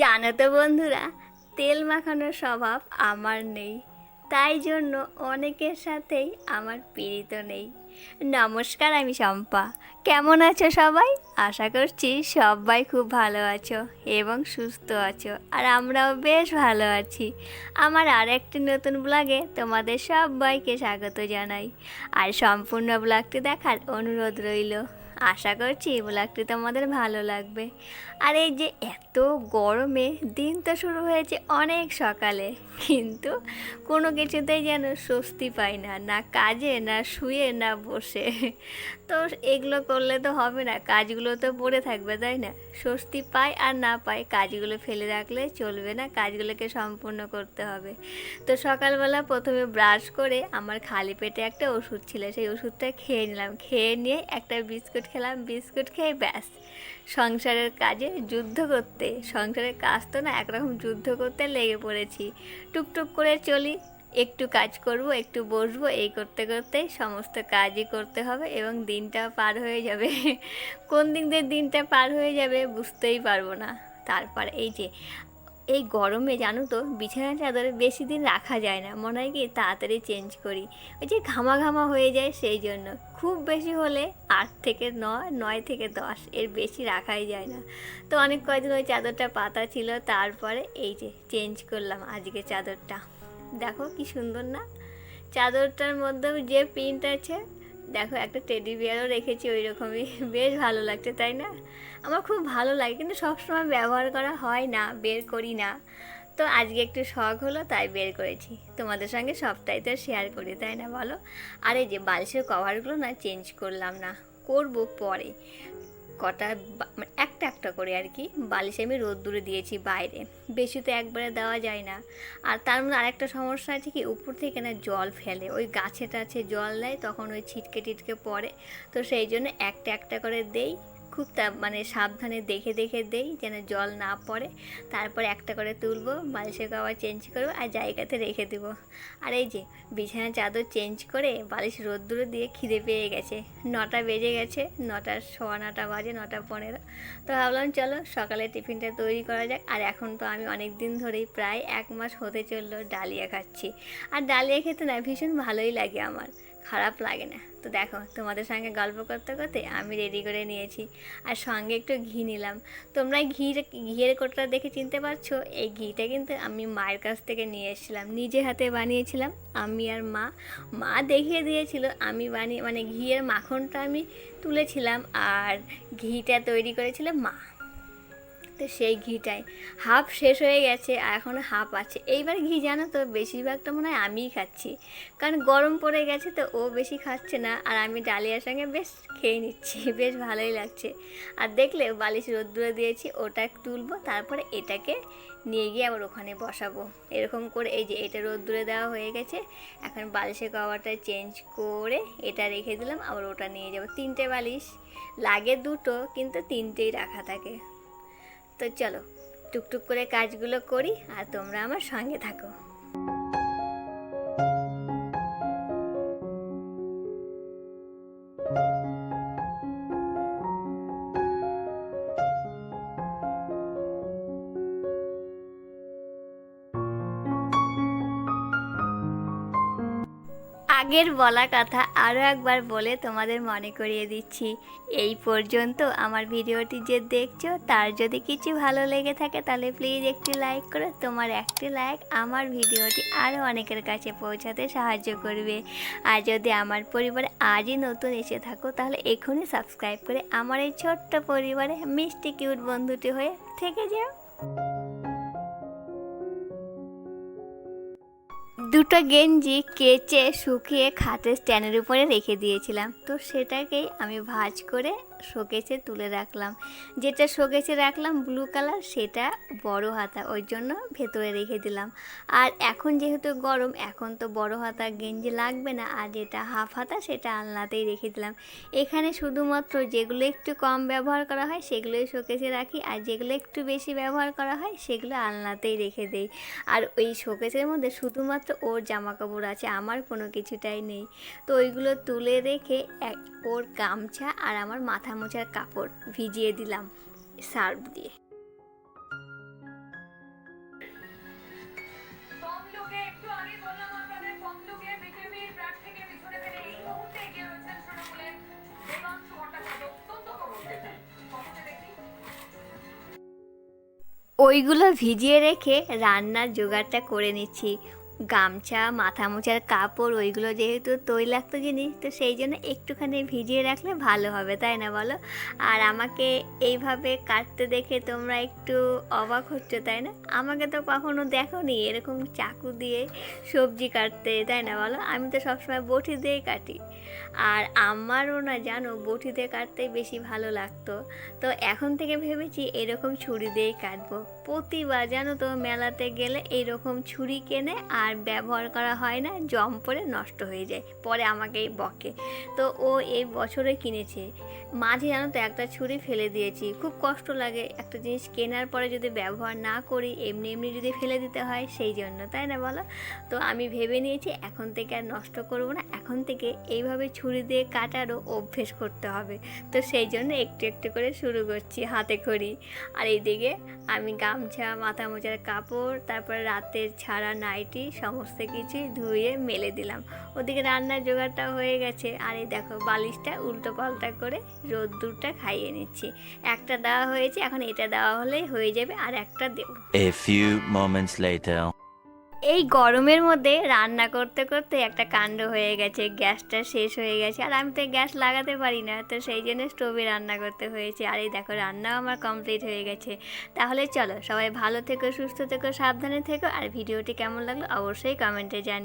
জানো তো বন্ধুরা, তেল মাখানোর স্বভাব আমার নেই। তাই জন্য অনেকের সাথেই আমার পীড়িত নেই। নমস্কার আমি শম্পা। কেমন আছো সবাই? আশা করছি সবাই খুব ভালো আছো এবং সুস্থ আছো, আর আমরাও বেশ ভালো আছি। আমার আর একটি নতুন ব্লগে তোমাদের সবাইকে স্বাগত জানাই। আর সম্পূর্ণ ব্লগটি দেখার অনুরোধ রইল। আশা করছি ব্লগটি তোমাদের ভালো লাগবে। আর এই যে এত গরমে দিন তো শুরু হয়েছে অনেক সকালে, কিন্তু কোনো কিছুতেই যেন স্বস্তি পাই না না কাজে, না শুয়ে, না বসে। তো এগুলো করলে তো হবে না, কাজগুলো তো পড়ে থাকবে, তাই না? স্বস্তি পাই আর না পাই কাজগুলো ফেলে রাখলে চলবে না, কাজগুলোকে সম্পূর্ণ করতে হবে। তো সকালবেলা প্রথমে ব্রাশ করে আমার খালি পেটে একটা ওষুধ ছিল, সেই ওষুধটা খেয়ে নিলাম। খেয়ে নিয়ে একটা বিস্কুট খেলাম, বিস্কুট খেয়ে ব্যাস। সংসারের কাজে যুদ্ধ করতে, সংসারের কাজ তো না, একরকম যুদ্ধ করতে লেগে পড়েছি। টুকটুক করে চলি, একটু কাজ করব, একটু বসবো, এই করতে করতে সমস্ত কাজই করতে হবে এবং দিনটা পার হয়ে যাবে। কোন দিন দিয়ে দিনটা পার হয়ে যাবে বুঝতেই পারব না। তারপর এই যে এই গরমে জানো তো বিছানা চাদর বেশি দিন রাখা যায় না। মনে হয় কি তাড়াতাড়ি চেঞ্জ করি। ওই যে ঘামা ঘামা হয়ে যায় সেই জন্য। খুব বেশি হলে আট থেকে নয় নয় থেকে দশ এর বেশি রাখাই যায় না। তো অনেক কয়দিন ওই চাদরটা পাতা ছিল, তারপরে এই যে চেঞ্জ করলাম আজকে চাদরটা। দেখো কি সুন্দর না? চাদরটার মধ্যে যে প্রিন্ট আছে দেখো, একটা টেডি বিয়ারও রেখেছি ওই রকমই বেশ ভালো লাগছে, তাই না? আমার খুব ভালো লাগে, কিন্তু সবসময় ব্যবহার করা হয় না, বের করি না। তো আজকে একটু শখ হলো, তাই বের করেছি। তোমাদের সঙ্গে সবটাই তো শেয়ার করি, তাই না বলো? আর এই যে বালিশের কভারগুলো না চেঞ্জ করলাম না, করব পরে। কটা মানে একটা একটা করে আর কি বালিশে আমি রোদ্দুরে দিয়েছি বাইরে। বেশি তো একবারে দেওয়া যায় না। আর তার মধ্যে আরেকটা সমস্যা আছে কি, উপর থেকে না জল ফেলে। ওই গাছে টাছে জল দেয়, তখন ওই ছিটকে টিটকে পড়ে। তো সেই জন্য একটা একটা করে দেই। খুব মানে সাবধানে দেখে দেখে দেই যেন জল না পড়ে। তারপর একটা করে তুলবো, বালিশের কভার চেঞ্জ করব আর জায়গাতে রেখে দেবো। আর এই যে বিছানা চাদর চেঞ্জ করে বালিশ রোদ্দুরো দিয়ে খিদে পেয়ে গেছে। নটা বেজে গেছে, নটা, সোয়া নটা বাজে, নটা পনেরো। তো ভাবলাম চলো সকালে টিফিনটা তৈরি করা যাক। আর এখন তো আমি অনেক দিন ধরেই প্রায় এক মাস হতে চলল ডালিয়া খাচ্ছি। আর ডালিয়া খেতে না ভীষণ ভালোই লাগে আমার। খারাপ লাগে না। তো দেখো, তোমাদের সঙ্গে গল্প করতে করতে আমি রেডি করে নিয়েছি। আর সঙ্গে একটু ঘি নিলাম। তোমরা ঘি ঘিয়ের কোটটা দেখে চিনতে পারছ? এই ঘিটা কিন্তু আমি মায়ের কাছ থেকে নিয়ে এসেছিলাম। নিজে হাতে বানিয়েছিলাম, আমি আর মা। মা দেখিয়ে দিয়েছিল, আমি বানিয়ে মানে ঘিয়ের মাখনটা আমি তুলেছিলাম। আর ঘিটা তৈরি করেছিল মা। তো সেই ঘিটাই। হাফ শেষ হয়ে গেছে আর এখনও হাফ আছে। এইবার ঘি জানো তো, বেশিরভাগটা মনে হয় আমিই খাচ্ছি। কারণ গরম পড়ে গেছে তো ও বেশি খাচ্ছে না। আর আমি ডালিয়ার সঙ্গে বেশ খেয়ে নিচ্ছি, বেশ ভালোই লাগছে। আর দেখলে বালিশ রোদ্দুরে দিয়েছি, ওটা তুলবো, তারপরে এটাকে নিয়ে গিয়ে আবার ওখানে বসাবো। এরকম করে এই যে এটা রোদ্দুরে দেওয়া হয়ে গেছে, এখন বালিশের কভারটা চেঞ্জ করে এটা রেখে দিলাম, আবার ওটা নিয়ে যাব। তিনটে বালিশ, লাগে দুটো, কিন্তু তিনটেই রাখা থাকে। তো চলো টুকটুক করে কাজগুলো করি আর তোমরা আমার সঙ্গে থাকো। আগের বলা কথা আরও একবার বলে তোমাদের মনে করিয়ে দিচ্ছি। এই পর্যন্ত আমার ভিডিওটি যে দেখছ, তার যদি কিছু ভালো লেগে থাকে, তাহলে প্লিজ একটি লাইক করে। তোমার একটি লাইক আমার ভিডিওটি আরও অনেকের কাছে পৌঁছাতে সাহায্য করবে। আর যদি আমার পরিবারে আজই নতুন এসে থাকো, তাহলে এখনই সাবস্ক্রাইব করে আমার এই ছোট্ট পরিবারে মিষ্টি কিউট বন্ধুটি হয়ে থেকে যাও। দুটো গেঞ্জি কেচে শুকিয়ে খাতের স্ট্যান্ডের উপরে রেখে দিয়েছিলাম। তো সেটাকেই আমি ভাজ করে শোকেসে তুলে রাখলাম। যেটা শোকেসে রাখলাম ব্লু কালার সেটা বড় হাতা, ওই জন্য ভেতরে রেখে দিলাম। আর এখন যেহেতু গরম, এখন তো বড় হাতা গেঞ্জি লাগবে না, আর যেটা হাফ হাতা, সেটা আলনাতেই রেখে দিলাম। এখানে শুধুমাত্র যেগুলো একটু কম ব্যবহার করা হয়, সেগুলোই শোকেসে রাখি, আর যেগুলো একটু বেশি ব্যবহার করা হয়, সেগুলো আলনাতেই রেখে দেই। আর ওই শোকেসের মধ্যে শুধুমাত্র ওর জামা কাপড় আছে, আমার কোনো কিছুটাই নেই। তো ওইগুলো তুলে রেখে এক- ওর গামছা আর আমার মাথা মাথা মোছার কাপড় ভিজিয়ে দিলাম সার্ফ দিয়ে। ওইগুলো ভিজিয়ে রেখে রান্নার জোগাড়টা করে নিচ্ছি। গামছা মাথা মোছার কাপড়, ওইগুলো যেহেতু তৈলাক্ত জিনিস, তো সেই জন্য একটুখানি ভিজিয়ে রাখলে ভালো হবে, তাই না বলো? আর আমাকে এইভাবে কাটতে দেখে তোমরা একটু অবাক হচ্ছ, তাই না? আমাকে তো কখনো দেখো নি এরকম চাকু দিয়ে সবজি কাটতে, তাই না বলো? আমি তো সবসময় বটি দিয়েই কাটি। আর আমারও না জানো, বটি দিয়ে কাটতেই বেশি ভালো লাগতো। তো এখন থেকে ভেবেছি এরকম ছুরি দিয়েই কাটবো। প্রতিবার জানো তো মেলাতে গেলে এইরকম ছুরি কেনে আর ব্যবহার করা হয় না, জম পরে নষ্ট হয়ে যায়, পরে আমাকেই বকে। তো ও এই বছরে কিনেছে। মাঝে জানো তো একটা ছুরি ফেলে দিয়েছি। খুব কষ্ট লাগে। একটা জিনিস কেনার পরে যদি ব্যবহার না করি, এমনি এমনি যদি ফেলে দিতে হয়, সেই জন্য, তাই না বলো? তো আমি ভেবে নিয়েছি, এখন থেকে আর নষ্ট করব না। এখন থেকে এইভাবে ছুরি দিয়ে কাটারও অভ্যেস করতে হবে। তো সেই জন্য একটু একটু করে শুরু করছি হাতে খড়ি। আর এইদিকে আমি গামছা মাথা মোজার কাপড়, তারপরে রাতের ছাড়া নাইটি, সমস্ত কিছুই ধুয়ে মেলে দিলাম। ওদিকে রান্নার জোগাড়টা হয়ে গেছে। আর এই দেখো, বালিশটা উল্টো পাল্টা করে রোদ্দুরটা খাইয়ে নিচ্ছি। একটা দেওয়া হয়েছে এখন এটা দেওয়া হলেই হয়ে যাবে আর একটা দেবো। A few moments later. এই গরমের মধ্যে রান্না করতে করতে একটা কাণ্ড হয়ে গেছে গ্যাসটা শেষ হয়ে গেছে আর আমি তো গ্যাস লাগাতে পারি না তো সেই জন্য স্টোভে রান্না করতে হয়েছে। আর এই দেখো রান্নাও আমার কমপ্লিট হয়ে গেছে। তাহলে চলো সবাই ভালো থেকো সুস্থ থেকো সাবধানে থেকো আর ভিডিওটি কেমন লাগল অবশ্যই কমেন্টে জানি